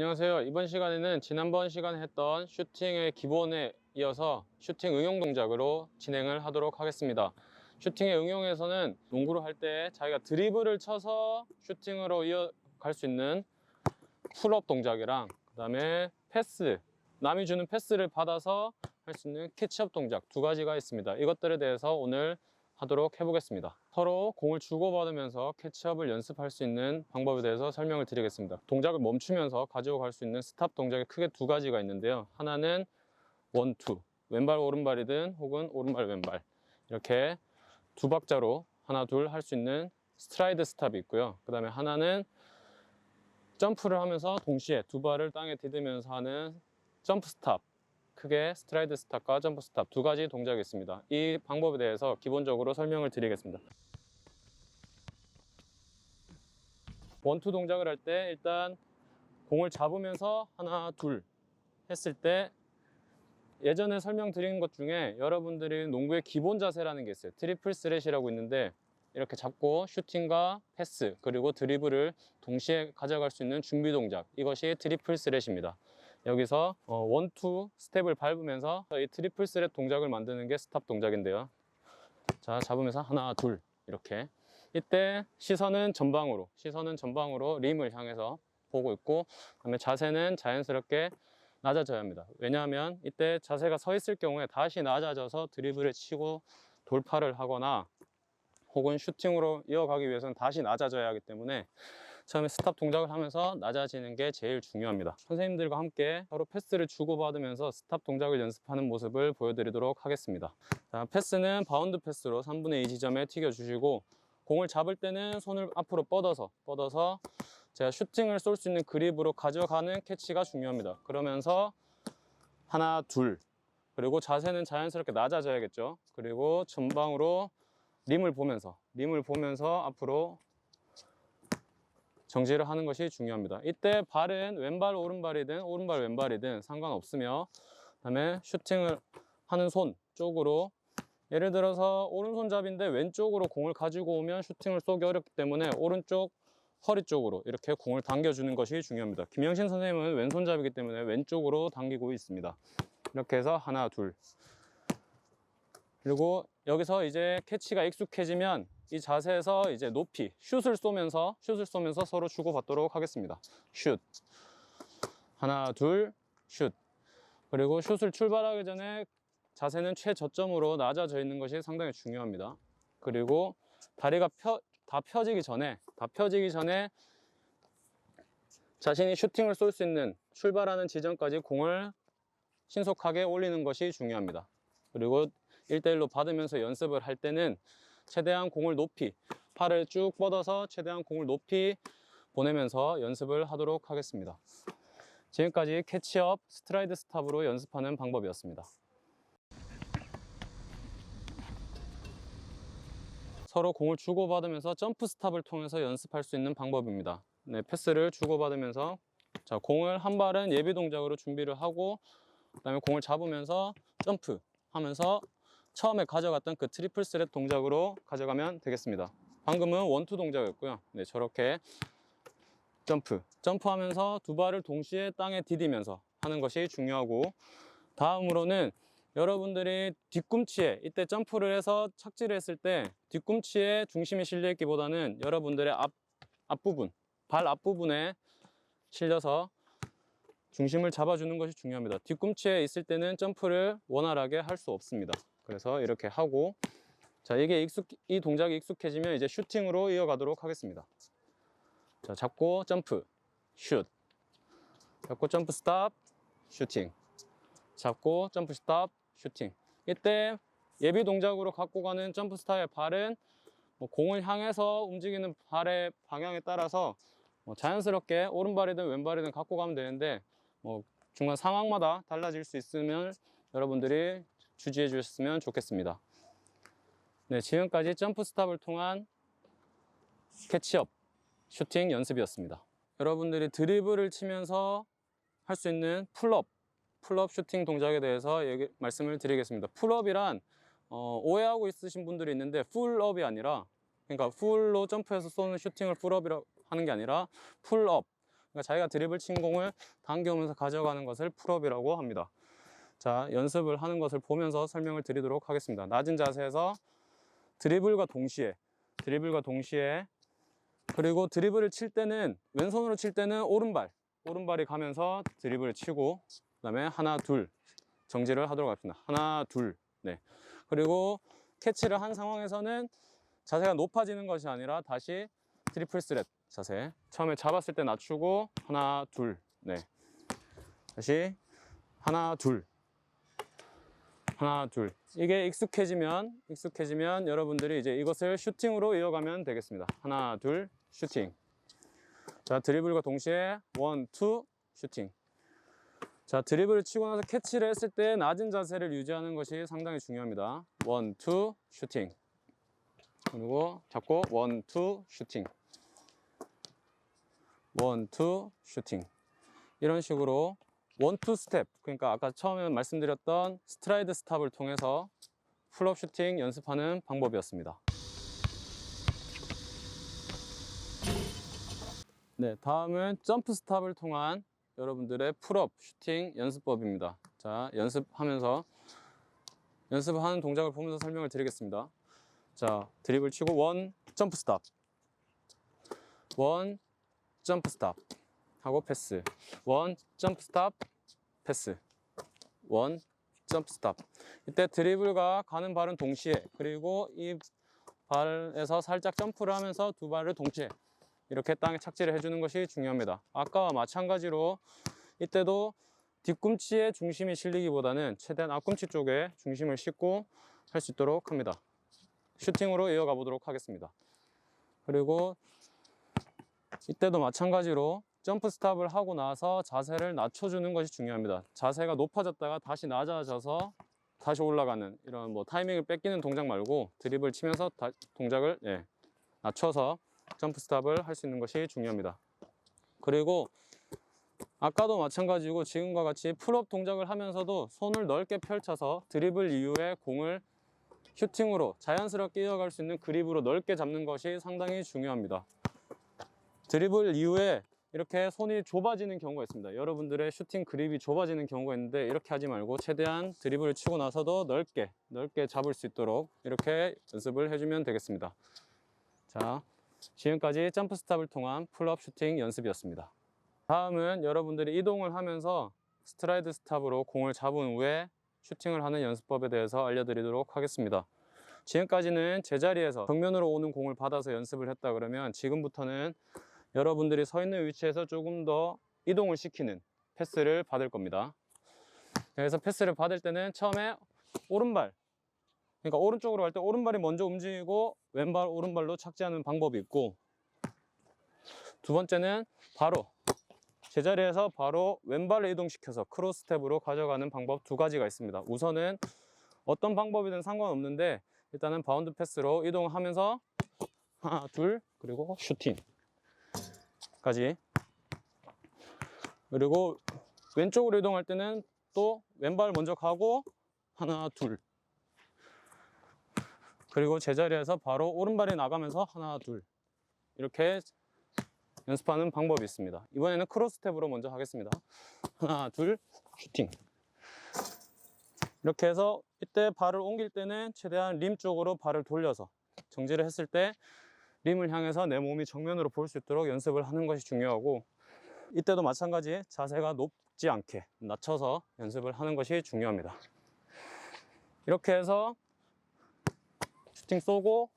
안녕하세요. 이번 시간에는 지난번 시간에 했던 슈팅의 기본에 이어서 슈팅 응용 동작으로 진행을 하도록 하겠습니다. 슈팅의 응용에서는 농구를 할 때 자기가 드리블을 쳐서 슈팅으로 이어갈 수 있는 풀업 동작이랑 그 다음에 패스, 남이 주는 패스를 받아서 할 수 있는 캐치업 동작 두 가지가 있습니다. 이것들에 대해서 오늘 하도록 해보겠습니다. 서로 공을 주고받으면서 캐치업을 연습할 수 있는 방법에 대해서 설명을 드리겠습니다. 동작을 멈추면서 가지고 갈 수 있는 스탑 동작이 크게 두 가지가 있는데요. 하나는 원, 투. 왼발, 오른발이든 혹은 오른발, 왼발. 이렇게 두 박자로 하나, 둘 할 수 있는 스트라이드 스탑이 있고요. 그 다음에 하나는 점프를 하면서 동시에 두 발을 땅에 디디면서 하는 점프 스탑. 크게 스트라이드 스탑과 점프 스탑 두 가지 동작이 있습니다. 이 방법에 대해서 기본적으로 설명을 드리겠습니다. 원투 동작을 할 때 일단 공을 잡으면서 하나 둘 했을 때 예전에 설명드린 것 중에 여러분들이 농구의 기본 자세라는 게 있어요. 트리플 스렛이라고 있는데 이렇게 잡고 슈팅과 패스 그리고 드리블을 동시에 가져갈 수 있는 준비 동작 이것이 트리플 스렛입니다. 여기서 어, 원투 스텝을 밟으면서 이 트리플 스렛 동작을 만드는 게 스탑 동작인데요. 자 잡으면서 하나 둘 이렇게 이때 시선은 전방으로 시선은 전방으로 림을 향해서 보고 있고 그다음에 자세는 자연스럽게 낮아져야 합니다. 왜냐하면 이때 자세가 서 있을 경우에 다시 낮아져서 드리블을 치고 돌파를 하거나 혹은 슈팅으로 이어가기 위해서는 다시 낮아져야 하기 때문에 처음에 스탑 동작을 하면서 낮아지는 게 제일 중요합니다. 선생님들과 함께 서로 패스를 주고받으면서 스탑 동작을 연습하는 모습을 보여드리도록 하겠습니다. 자, 패스는 바운드 패스로 3분의 2 지점에 튀겨주시고 공을 잡을 때는 손을 앞으로 뻗어서 뻗어서 제가 슈팅을 쏠 수 있는 그립으로 가져가는 캐치가 중요합니다. 그러면서 하나, 둘 그리고 자세는 자연스럽게 낮아져야겠죠. 그리고 전방으로 림을 보면서 림을 보면서 앞으로 정지를 하는 것이 중요합니다. 이때 발은 왼발 오른발이든 오른발 왼발이든 상관없으며 그다음에 슈팅을 하는 손 쪽으로 예를 들어서 오른손잡인데 왼쪽으로 공을 가지고 오면 슈팅을 쏘기 어렵기 때문에 오른쪽 허리 쪽으로 이렇게 공을 당겨주는 것이 중요합니다. 김영신 선생님은 왼손잡이기 때문에 왼쪽으로 당기고 있습니다. 이렇게 해서 하나 둘 그리고 여기서 이제 캐치가 익숙해지면 이 자세에서 이제 높이 슛을 쏘면서 슛을 쏘면서 서로 주고받도록 하겠습니다. 슛 하나 둘 슛 그리고 슛을 출발하기 전에 자세는 최저점으로 낮아져 있는 것이 상당히 중요합니다. 그리고 다리가 펴, 다 펴지기 전에 다 펴지기 전에 자신이 슈팅을 쏠 수 있는 출발하는 지점까지 공을 신속하게 올리는 것이 중요합니다. 그리고 1대1로 받으면서 연습을 할 때는 최대한 공을 높이 팔을 쭉 뻗어서 최대한 공을 높이 보내면서 연습을 하도록 하겠습니다. 지금까지 캐치업 스트라이드 스탑으로 연습하는 방법이었습니다. 서로 공을 주고받으면서 점프 스탑을 통해서 연습할 수 있는 방법입니다. 네, 패스를 주고받으면서 자, 공을 한 발은 예비 동작으로 준비를 하고 그다음에 공을 잡으면서 점프 하면서 처음에 가져갔던 그 트리플 스렛 동작으로 가져가면 되겠습니다. 방금은 원투 동작이었고요. 네, 저렇게 점프, 점프하면서 두 발을 동시에 땅에 디디면서 하는 것이 중요하고 다음으로는 여러분들이 뒤꿈치에 이때 점프를 해서 착지를 했을 때 뒤꿈치에 중심이 실려 있기보다는 여러분들의 앞 앞부분, 발 앞부분에 실려서 중심을 잡아주는 것이 중요합니다. 뒤꿈치에 있을 때는 점프를 원활하게 할 수 없습니다. 그래서 이렇게 하고 자 이게 익숙 이 동작이 익숙해지면 이제 슈팅으로 이어가도록 하겠습니다. 자 잡고 점프 슛. 잡고 점프 스탑 슈팅. 잡고 점프 스탑 슈팅. 이때 예비 동작으로 갖고 가는 점프 스타의 발은 뭐 공을 향해서 움직이는 발의 방향에 따라서 뭐 자연스럽게 오른발이든 왼발이든 갖고 가면 되는데 뭐 중간 상황마다 달라질 수 있으면 여러분들이 주지해 주셨으면 좋겠습니다. 네, 지금까지 점프 스탑을 통한 캐치업 슈팅 연습이었습니다. 여러분들이 드리블을 치면서 할 수 있는 풀업, 풀업 슈팅 동작에 대해서 얘기, 말씀을 드리겠습니다. 풀업이란 어, 오해하고 있으신 분들이 있는데 풀업이 아니라 그러니까 풀로 점프해서 쏘는 슈팅을 풀업이라고 하는 게 아니라 풀업 그러니까 자기가 드리블 친 공을 당겨오면서 가져가는 것을 풀업이라고 합니다. 자, 연습을 하는 것을 보면서 설명을 드리도록 하겠습니다. 낮은 자세에서 드리블과 동시에 드리블과 동시에 그리고 드리블을 칠 때는 왼손으로 칠 때는 오른발 오른발이 가면서 드리블을 치고 그 다음에 하나 둘 정지를 하도록 하겠습니다. 하나 둘 네. 그리고 캐치를 한 상황에서는 자세가 높아지는 것이 아니라 다시 트리플 스렛 자세 처음에 잡았을 때 낮추고 하나 둘네 다시 하나 둘 하나 둘. 이게 익숙해지면 익숙해지면 여러분들이 이제 이것을 슈팅으로 이어가면 되겠습니다. 하나 둘 슈팅. 자 드리블과 동시에 원 투 슈팅. 자 드리블을 치고 나서 캐치를 했을 때 낮은 자세를 유지하는 것이 상당히 중요합니다. 원 투 슈팅. 그리고 잡고 원 투 슈팅. 원 투 슈팅. 이런 식으로 원투 스텝 그러니까 아까 처음에 말씀드렸던 스트라이드 스탑을 통해서 풀업 슈팅 연습하는 방법이었습니다. 네, 다음은 점프 스탑을 통한 여러분들의 풀업 슈팅 연습법입니다. 자, 연습하면서 연습을 하는 동작을 보면서 설명을 드리겠습니다. 자, 드리블 치고 원 점프 스탑. 원 점프 스탑 하고 패스. 원 점프 스탑 패스. 원 점프 스탑. 이때 드리블과 가는 발은 동시에 그리고 이 발에서 살짝 점프를 하면서 두 발을 동시에 이렇게 땅에 착지를 해주는 것이 중요합니다. 아까와 마찬가지로 이때도 뒤꿈치에 중심이 실리기보다는 최대한 앞꿈치 쪽에 중심을 싣고 할 수 있도록 합니다. 슈팅으로 이어가 보도록 하겠습니다. 그리고 이때도 마찬가지로 점프 스탑을 하고 나서 자세를 낮춰주는 것이 중요합니다. 자세가 높아졌다가 다시 낮아져서 다시 올라가는 이런 뭐 타이밍을 뺏기는 동작 말고 드립을 치면서 다- 동작을 예, 낮춰서 점프 스탑을 할 수 있는 것이 중요합니다. 그리고 아까도 마찬가지고 지금과 같이 풀업 동작을 하면서도 손을 넓게 펼쳐서 드리블 이후에 공을 슈팅으로 자연스럽게 이어갈 수 있는 그립으로 넓게 잡는 것이 상당히 중요합니다. 드리블 이후에 이렇게 손이 좁아지는 경우가 있습니다. 여러분들의 슈팅 그립이 좁아지는 경우가 있는데 이렇게 하지 말고 최대한 드리블을 치고 나서도 넓게 넓게 잡을 수 있도록 이렇게 연습을 해주면 되겠습니다. 자, 지금까지 점프 스탑을 통한 풀업 슈팅 연습이었습니다. 다음은 여러분들이 이동을 하면서 스트라이드 스탑으로 공을 잡은 후에 슈팅을 하는 연습법에 대해서 알려드리도록 하겠습니다. 지금까지는 제자리에서 정면으로 오는 공을 받아서 연습을 했다 그러면 지금부터는 여러분들이 서 있는 위치에서 조금 더 이동을 시키는 패스를 받을 겁니다. 그래서 패스를 받을 때는 처음에 오른발, 그러니까 오른쪽으로 갈 때 오른발이 먼저 움직이고 왼발, 오른발로 착지하는 방법이 있고 두 번째는 바로 제자리에서 바로 왼발을 이동시켜서 크로스 스텝으로 가져가는 방법 두 가지가 있습니다. 우선은 어떤 방법이든 상관없는데 일단은 바운드 패스로 이동하면서 하나, 둘, 그리고 슈팅. 까지. 그리고 왼쪽으로 이동할 때는 또 왼발 먼저 가고 하나 둘. 그리고 제자리에서 바로 오른발이 나가면서 하나 둘. 이렇게 연습하는 방법이 있습니다. 이번에는 크로스 스텝으로 먼저 하겠습니다. 하나 둘 슈팅. 이렇게 해서 이때 발을 옮길 때는 최대한 림 쪽으로 발을 돌려서 정지를 했을 때 림을 향해서 내 몸이 정면으로 볼 수 있도록 연습을 하는 것이 중요하고 이때도 마찬가지 자세가 높지 않게 낮춰서 연습을 하는 것이 중요합니다. 이렇게 해서 슈팅 쏘고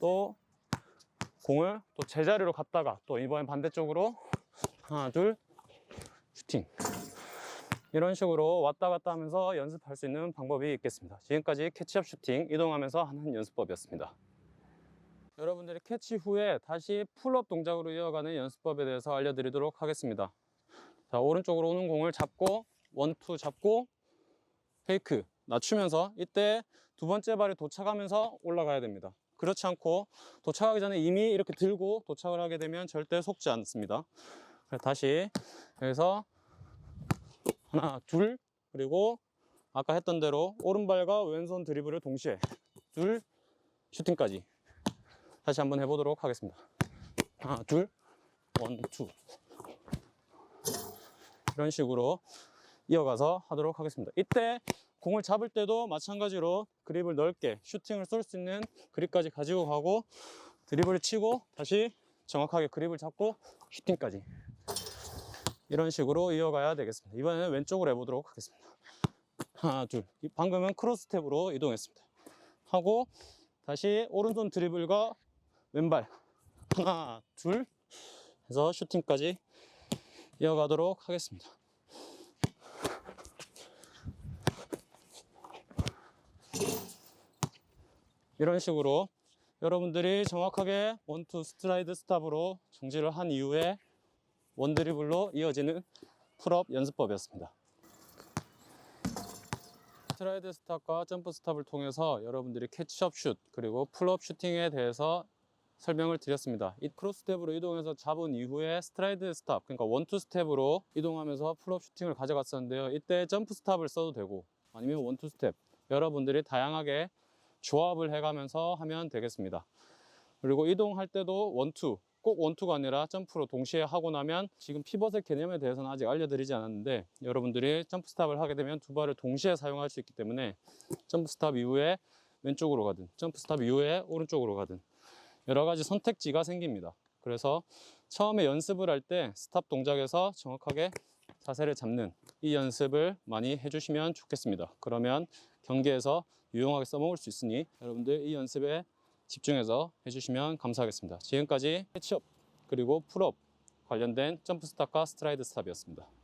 또 공을 또 제자리로 갔다가 또 이번엔 반대쪽으로 하나 둘 슈팅 이런 식으로 왔다 갔다 하면서 연습할 수 있는 방법이 있겠습니다. 지금까지 캐치업 슈팅 이동하면서 하는 연습법이었습니다. 여러분들이 캐치 후에 다시 풀업 동작으로 이어가는 연습법에 대해서 알려드리도록 하겠습니다. 자, 오른쪽으로 오는 공을 잡고 원투 잡고 페이크 낮추면서 이때 두 번째 발이 도착하면서 올라가야 됩니다. 그렇지 않고 도착하기 전에 이미 이렇게 들고 도착을 하게 되면 절대 속지 않습니다. 다시 여기서 하나 둘 그리고 아까 했던 대로 오른발과 왼손 드리블을 동시에 둘 슈팅까지 다시 한번 해보도록 하겠습니다. 하나, 둘, 원, 투. 이런 식으로 이어가서 하도록 하겠습니다. 이때 공을 잡을 때도 마찬가지로 그립을 넓게 슈팅을 쏠 수 있는 그립까지 가지고 가고 드리블을 치고 다시 정확하게 그립을 잡고 슈팅까지 이런 식으로 이어가야 되겠습니다. 이번에는 왼쪽으로 해보도록 하겠습니다. 하나, 둘. 이 방금은 크로스 스텝으로 이동했습니다. 하고 다시 오른손 드리블과 왼발 하나, 둘 해서 슈팅까지 이어가도록 하겠습니다. 이런 식으로 여러분들이 정확하게 원투 스트라이드 스탑으로 정지를 한 이후에 원드리블로 이어지는 풀업 연습법이었습니다. 스트라이드 스탑과 점프 스탑을 통해서 여러분들이 캐치업 슛 그리고 풀업 슈팅에 대해서 설명을 드렸습니다. 이 크로스 스텝으로 이동해서 잡은 이후에 스트라이드 스탑, 그러니까 원투 스텝으로 이동하면서 풀업 슈팅을 가져갔었는데요. 이때 점프 스탑을 써도 되고 아니면 원투 스텝 여러분들이 다양하게 조합을 해가면서 하면 되겠습니다. 그리고 이동할 때도 원투, 꼭 원투가 아니라 점프로 동시에 하고 나면 지금 피벗의 개념에 대해서는 아직 알려드리지 않았는데 여러분들이 점프 스탑을 하게 되면 두 발을 동시에 사용할 수 있기 때문에 점프 스탑 이후에 왼쪽으로 가든 점프 스탑 이후에 오른쪽으로 가든 여러 가지 선택지가 생깁니다. 그래서 처음에 연습을 할 때 스탑 동작에서 정확하게 자세를 잡는 이 연습을 많이 해주시면 좋겠습니다. 그러면 경기에서 유용하게 써먹을 수 있으니 여러분들 이 연습에 집중해서 해주시면 감사하겠습니다. 지금까지 캐치업 그리고 풀업 관련된 점프 스탑과 스트라이드 스탑이었습니다.